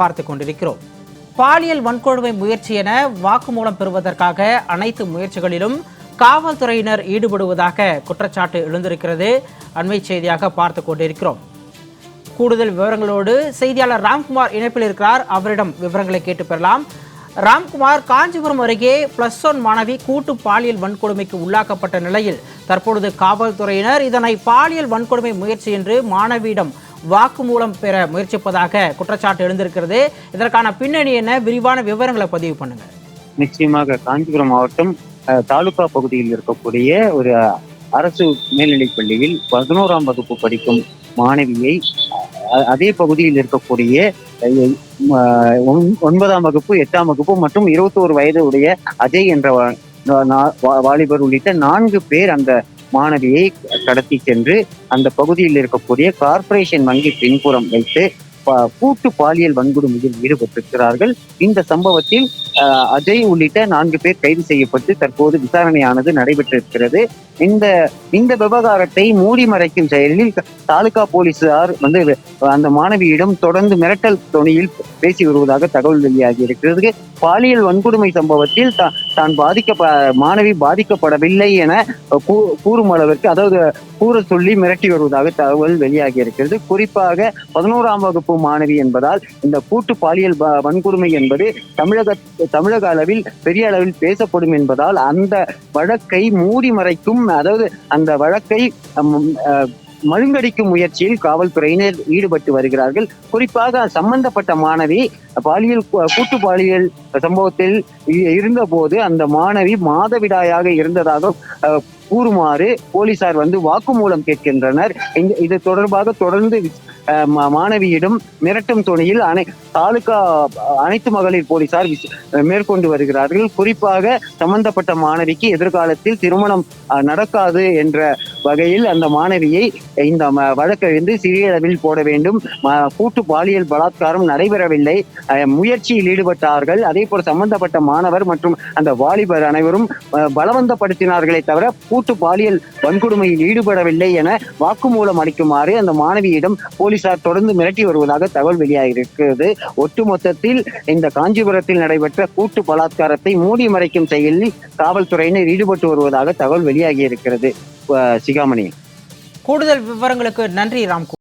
பார்த்து கொண்டிருக்கிறோம். பாலியல் வன்கொடுமை முயற்சி என வாக்குமூலம் பெறுவதற்காக அனைத்து முயற்சிகளிலும் காவல்துறையினர் ஈடுபடுவதாக குற்றச்சாட்டு எழுந்திருக்கிறது. அண்மை செய்தியாக பார்த்து கொண்டிருக்கிறோம். கூடுதல் விவரங்களோடு செய்தியாளர் ராம்குமார் இணைப்பில் இருக்கிறார். அவரிடம் விவரங்களை கேட்டு பெறலாம். ராம்குமார் காஞ்சிபுரம் அருகே பிளஸ் ஒன் மாணவி கூட்டு பாலியல் வன்கொடுமைக்கு உள்ளாக்கப்பட்ட நிலையில் தற்பொழுது காவல்துறையினர் இதனை பாலியல் வன்கொடுமை முயற்சி என்று மாணவியிடம் வாக்குமூலம் பெற முயற்சிப்பதாக குற்றச்சாட்டு எழுந்திருக்கிறது. இதற்கான பின்னணி என்ன? விரிவான விவரங்களை பதிவு பண்ணுங்க. நிச்சயமாக காஞ்சிபுரம் மாவட்டம் தாலுகா பகுதியில் இருக்கக்கூடிய ஒரு அரசு மேல்நிலைப் பள்ளியில் பதினோராம் வகுப்பு படிக்கும் மாணவியை அதே பகுதியில் இருக்கக்கூடிய ஒன்- ஒன்பதாம் வகுப்பு எட்டாம் வகுப்பு மற்றும் இருபத்தோரு வயது உடைய அஜய் என்ற வாலிபர் உள்ளிட்ட நான்கு பேர் அந்த மாணவியை கடத்தி சென்று அந்த பகுதியில் இருக்கக்கூடிய கார்ப்பரேஷன் வங்கி பின்புறம் வைத்து கூட்டு பாலியல் வன்கொடுமையில் ஈடுபட்டிருக்கிறார்கள். இந்த சம்பவத்தில் அஜய் உள்ளிட்ட நான்கு பேர் கைது செய்யப்பட்டு தற்போது விசாரணையானது நடைபெற்றிருக்கிறது. இந்த இந்த விவகாரத்தை மூடி மறைக்கும் செயலில் தாலுகா போலீசார் வந்து அந்த மாணவியிடம் தொடர்ந்து மிரட்டல் துணியில் பேசி வருவதாக தகவல் வெளியாகி இருக்கிறது. பாலியல் வன்கொடுமை சம்பவத்தில் தான் பாதிக்க மாணவி பாதிக்கப்படவில்லை என கூ- கூறும் அளவிற்கு அதாவது கூற சொல்லி மிரட்டி வருவதாக தகவல் வெளியாகி இருக்கிறது. குறிப்பாக பதினோராம் வகுப்பு மாணவி என்பதால் இந்த கூட்டு பாலியல் வன்கொடுமை என்பது தமிழக தமிழக அளவில் பெரிய அளவில் பேசப்படும் என்பதால் அந்த வழக்கை மூடி மறைக்கும் அதாவது அந்த வழக்கை மழுங்கடிக்கும் முயற்சியில் காவல்துறையினர் ஈடுபட்டு வருகிறார்கள். குறிப்பாக சம்பந்தப்பட்ட மாணவி பாலியல் கூட்டு பாலியல் சம்பவத்தில் இ- இருந்தபோது அந்த மாணவி மாதவிடாயாக இருந்ததாக கூறுமாறு போலீசார் வந்து வாக்குமூலம் கேட்கின்றனர். இது தொடர்பாக தொடர்ந்து மாணவியிடம் மிரட்டும் துணியில் அனை தாலுகா அனைத்து மகளிர் போலீசார் மேற்கொண்டு வருகிறார்கள். குறிப்பாக சம்பந்தப்பட்ட மாணவிக்கு எதிர்காலத்தில் திருமணம் நடக்காது என்ற வகையில் அந்த மாணவியை இந்த வழக்கறிந்து சிறிய அளவில் போட வேண்டும். கூட்டு பாலியல் பலாத்காரம் நடைபெறவில்லை. அஹ், முயற்சியில் ஈடுபட்டார்கள். அதே போல சம்பந்தப்பட்ட மாணவர் மற்றும் அந்த வாலிபர் அனைவரும் பலவந்தப்படுத்தினார்களே தவிர கூட்டு பாலியல் வன்கொடுமையில் ஈடுபடவில்லை என வாக்குமூலம் அளிக்குமாறு அந்த மாணவியிடம் போலீசார் தொடர்ந்து மிரட்டி வருவதாக தகவல் வெளியாகியிருக்கிறது. ஒட்டுமொத்தத்தில் இந்த காஞ்சிபுரத்தில் நடைபெற்ற கூட்டு பலாத்காரத்தை மூடி மறைக்கும் செயலில் காவல்துறையினர் ஈடுபட்டு வருவதாக தகவல் வெளியாகியிருக்கிறது. சிகாமணி. கூடுதல் விவரங்களுக்கு நன்றி ராம்கு